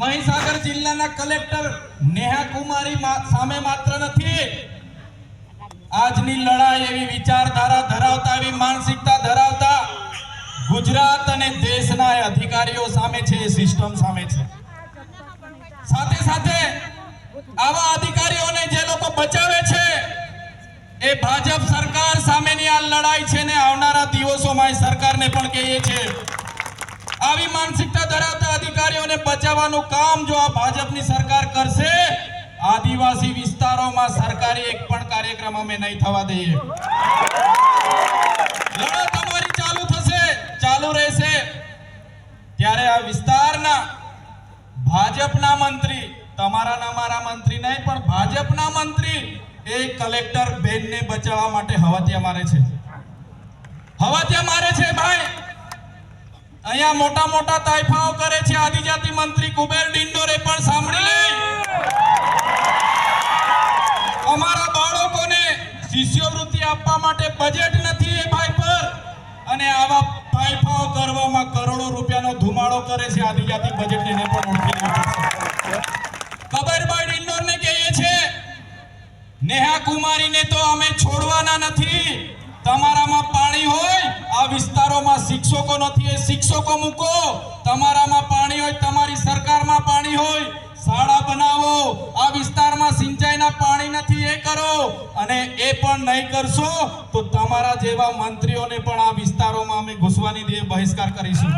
મહીસાગર જિલ્લાના કલેક્ટર નેહા કુમારી સામે માત્ર નથી. આજની લડાઈ એવી વિચારધારા ધરાવતા, એવી માનસિકતા ધરાવતા ગુજરાત અને દેશના અધિકારીઓ સામે છે સિસ્ટમ સામે છે. સાથે સાથે આવા અધિકારીઓને જે લોકો બચાવે છે, એ ભાજપ સરકાર સામેની આ લડાઈ છે ને આવનારા દિવસોમાં સરકારને પણ કહીએ છે આવી માનસિકતા ધરાવતા અધિકારીઓને બચાવવાનું કામ જો આ ભાજપની સરકાર કરશે, આદિવાસી વિસ્તારોમાં સરકારી એક પણ કાર્યક્રમ અમે નહીં થવા દઈએ. લડત અમારી ચાલુ થશે, ચાલુ રહેશે. ત્યારે આ વિસ્તારના ભાજપના મંત્રી તમારા અમારા મારા મંત્રી નહીં, પણ ભાજપના મંત્રી એ કલેક્ટર બેનને બચાવવા માટે હવાતિયા મારે છે. હવાતિયા મારે છે, ભાઈ. અહીંયા મોટા મોટા તાઇફાઓ કરે છે. આદિજાતિ મંત્રી કુબેર ડિંડોરે પણ સાંભળી લે. અમારા બાળકોને શિષ્યવૃત્તિ આપવા માટે બજેટ નથી એ ભાઈ પર. અને આવા તાઇફાઓ કરવામાં કરોડો રૂપિયાનો ધુમાડો કરે છે આદિજાતિ બજેટ એને પણ ઓળખી લેવું કબરભાઈ ડિંડોરને કહીએ છે, નેહા કુમારીને તો અમે છોડવાના નથી. હોય આ વિસ્તારોમાં શિક્ષકો નથી, એ શિક્ષકો મૂકો. તમારામાં પાણી હોય, તમારી સરકારમાં પાણી હોય, શાળા બનાવો. આ વિસ્તારમાં સિંચાઈના પાણી નથી, એ કરો. અને એ પણ નહીં કરશો, તો તમારા જેવા મંત્રીઓને પણ આ વિસ્તારોમાં અમે ઘૂસવાની બહિષ્કાર કરીશું.